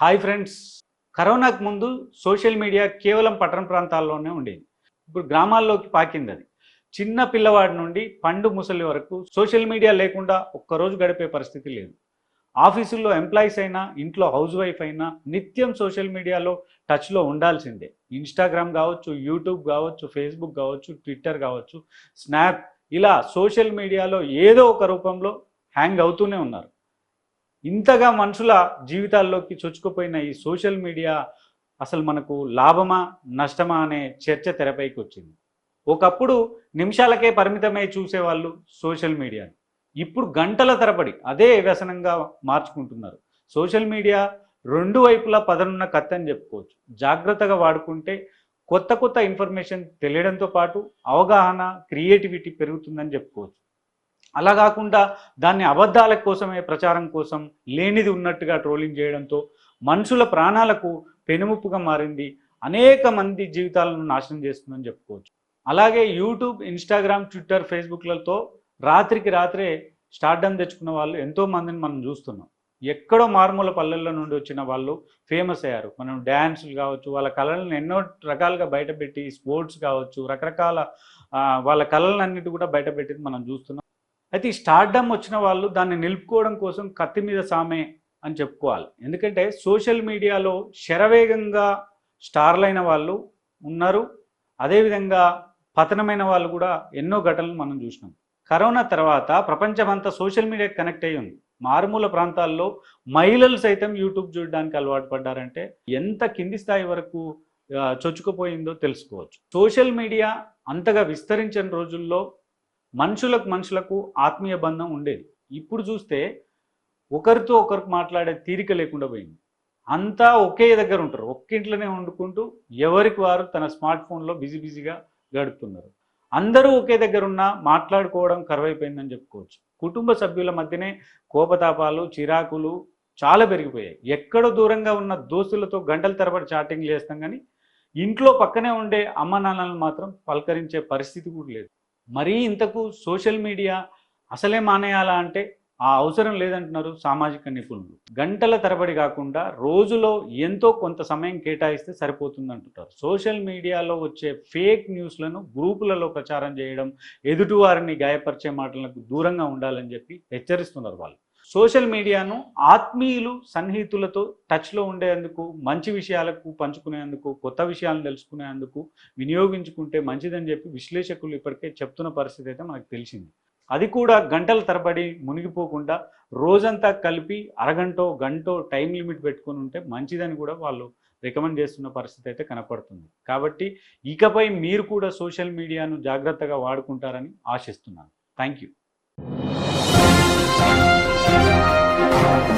Hi friends. కరోనాకు ముందు social media కేవలం పట్టణ ప్రాంతాల్లోనే ఉండేది. ఇప్పుడు గ్రామాల్లోకి పాకింది అది. చిన్న పిల్లవాడి నుండి పండు ముసలి వరకు సోషల్ మీడియా లేకుండా ఒక్కరోజు గడిపే పరిస్థితి లేదు. ఆఫీసుల్లో ఎంప్లాయీస్ అయినా ఇంట్లో హౌస్ వైఫ్ అయినా నిత్యం సోషల్ మీడియాలో టచ్లో ఉండాల్సిందే. ఇన్స్టాగ్రామ్ కావచ్చు యూట్యూబ్ కావచ్చు ఫేస్బుక్ కావచ్చు ట్విట్టర్ కావచ్చు స్నాప్ ఇలా సోషల్ మీడియాలో ఏదో ఒక రూపంలో హ్యాంగ్ అవుతూనే ఉన్నారు. ఇంతగా మనుషుల జీవితాల్లోకి చొచ్చుకుపోయిన ఈ సోషల్ మీడియా అసలు మనకు లాభమా నష్టమా అనే చర్చ తెరపైకి వచ్చింది. ఒకప్పుడు నిమిషాలకే పరిమితమై చూసేవాళ్ళు సోషల్ మీడియాని. ఇప్పుడు గంటల తరబడి అదే వ్యసనంగా మార్చుకుంటున్నారు. సోషల్ మీడియా రెండు వైపులా పదనున్న కత్తి అని చెప్పుకోవచ్చు. జాగ్రత్తగా వాడుకుంటే కొత్త కొత్త ఇన్ఫర్మేషన్ తెలియడంతో పాటు అవగాహన క్రియేటివిటీ పెరుగుతుందని చెప్పుకోవచ్చు. అలా కాకుండా దాన్ని అబద్ధాల కోసమే ప్రచారం కోసం లేనిది ఉన్నట్టుగా ట్రోలింగ్ చేయడంతో మనుషుల ప్రాణాలకు పెనుముప్పుగా మారింది. అనేక మంది జీవితాలను నాశనం చేస్తుందని చెప్పుకోవచ్చు. అలాగే యూట్యూబ్ ఇన్స్టాగ్రామ్ ట్విట్టర్ ఫేస్బుక్లతో రాత్రికి రాత్రే స్టార్డమ్ తెచ్చుకున్న వాళ్ళు ఎంతో మందిని మనం చూస్తున్నాం. ఎక్కడో మారుమూల పల్లెల్లో నుండి వచ్చిన వాళ్ళు ఫేమస్ అయ్యారు. మనం డ్యాన్సులు కావచ్చు వాళ్ళ కళలను ఎన్నో రకాలుగా బయటపెట్టి స్పోర్ట్స్ కావచ్చు రకరకాల వాళ్ళ కళలన్నిటి కూడా బయటపెట్టి మనం చూస్తున్నాం. అయితే ఈ స్టార్డమ్ వచ్చిన వాళ్ళు దాన్ని నిలుపుకోవడం కోసం కత్తి మీద సామే అని చెప్పుకోవాలి. ఎందుకంటే సోషల్ మీడియాలో శరవేగంగా స్టార్లైన వాళ్ళు ఉన్నారు. అదేవిధంగా పతనమైన వాళ్ళు కూడా ఎన్నో ఘటనలు మనం చూసినాం. కరోనా తర్వాత ప్రపంచమంతా సోషల్ మీడియా కనెక్ట్ అయ్యి ఉంది. మారుమూల ప్రాంతాల్లో మహిళలు సైతం యూట్యూబ్ చూడడానికి అలవాటు పడ్డారంటే ఎంత కింది స్థాయి వరకు చొచ్చుకుపోయిందో తెలుసుకోవచ్చు. సోషల్ మీడియా అంతగా విస్తరించిన రోజుల్లో మనుషులకు మనుషులకు ఆత్మీయ బంధం ఉండేది. ఇప్పుడు చూస్తే ఒకరితో ఒకరికి మాట్లాడే తీరిక లేకుండా పోయింది. అంతా ఒకే దగ్గర ఉంటారు. ఒక్క ఇంట్లోనే వండుకుంటూ ఎవరికి వారు తన స్మార్ట్ ఫోన్లో బిజీ బిజీగా గడుపుతున్నారు. అందరూ ఒకే దగ్గర ఉన్నా మాట్లాడుకోవడం కరువైపోయిందని చెప్పుకోవచ్చు. కుటుంబ సభ్యుల మధ్యనే కోపతాపాలు చిరాకులు చాలా పెరిగిపోయాయి. ఎక్కడో దూరంగా ఉన్న దోస్తులతో గంటల తరబడి చాటింగ్ చేస్తాం కానీ ఇంట్లో పక్కనే ఉండే అమ్మ నాన్నలను మాత్రం పలకరించే పరిస్థితి కూడా లేదు. మరీ ఇంతకు సోషల్ మీడియా అసలే మానేయాలా అంటే ఆ అవసరం లేదంటున్నారు సామాజిక నిపుణులు. గంటల తరబడి కాకుండా రోజులో ఎంతో కొంత సమయం కేటాయిస్తే సరిపోతుంది అంటుంటారు సోషల్ మీడియాలో వచ్చే ఫేక్ న్యూస్లను గ్రూపులలో ప్రచారం చేయడం ఎదుటివారిని గాయపరిచే మాటలకు దూరంగా ఉండాలని చెప్పి హెచ్చరిస్తున్నారు వాళ్ళు. సోషల్ మీడియాను ఆత్మీయులు సన్నిహితులతో టచ్లో ఉండేందుకు మంచి విషయాలకు పంచుకునేందుకు కొత్త విషయాలను తెలుసుకునేందుకు వినియోగించుకుంటే మంచిదని చెప్పి విశ్లేషకులు ఇప్పటికే చెప్తున్న పరిస్థితి అయితే మనకు తెలిసింది. అది కూడా గంటల తరబడి మునిగిపోకుండా రోజంతా కలిపి అరగంటో గంటో టైం లిమిట్ పెట్టుకొని ఉంటే మంచిదని కూడా వాళ్ళు రికమెండ్ చేస్తున్న పరిస్థితి అయితే కనపడుతుంది. కాబట్టి ఇకపై మీరు కూడా సోషల్ మీడియాను జాగ్రత్తగా వాడుకుంటారని ఆశిస్తున్నాను. Thank you. Thank you.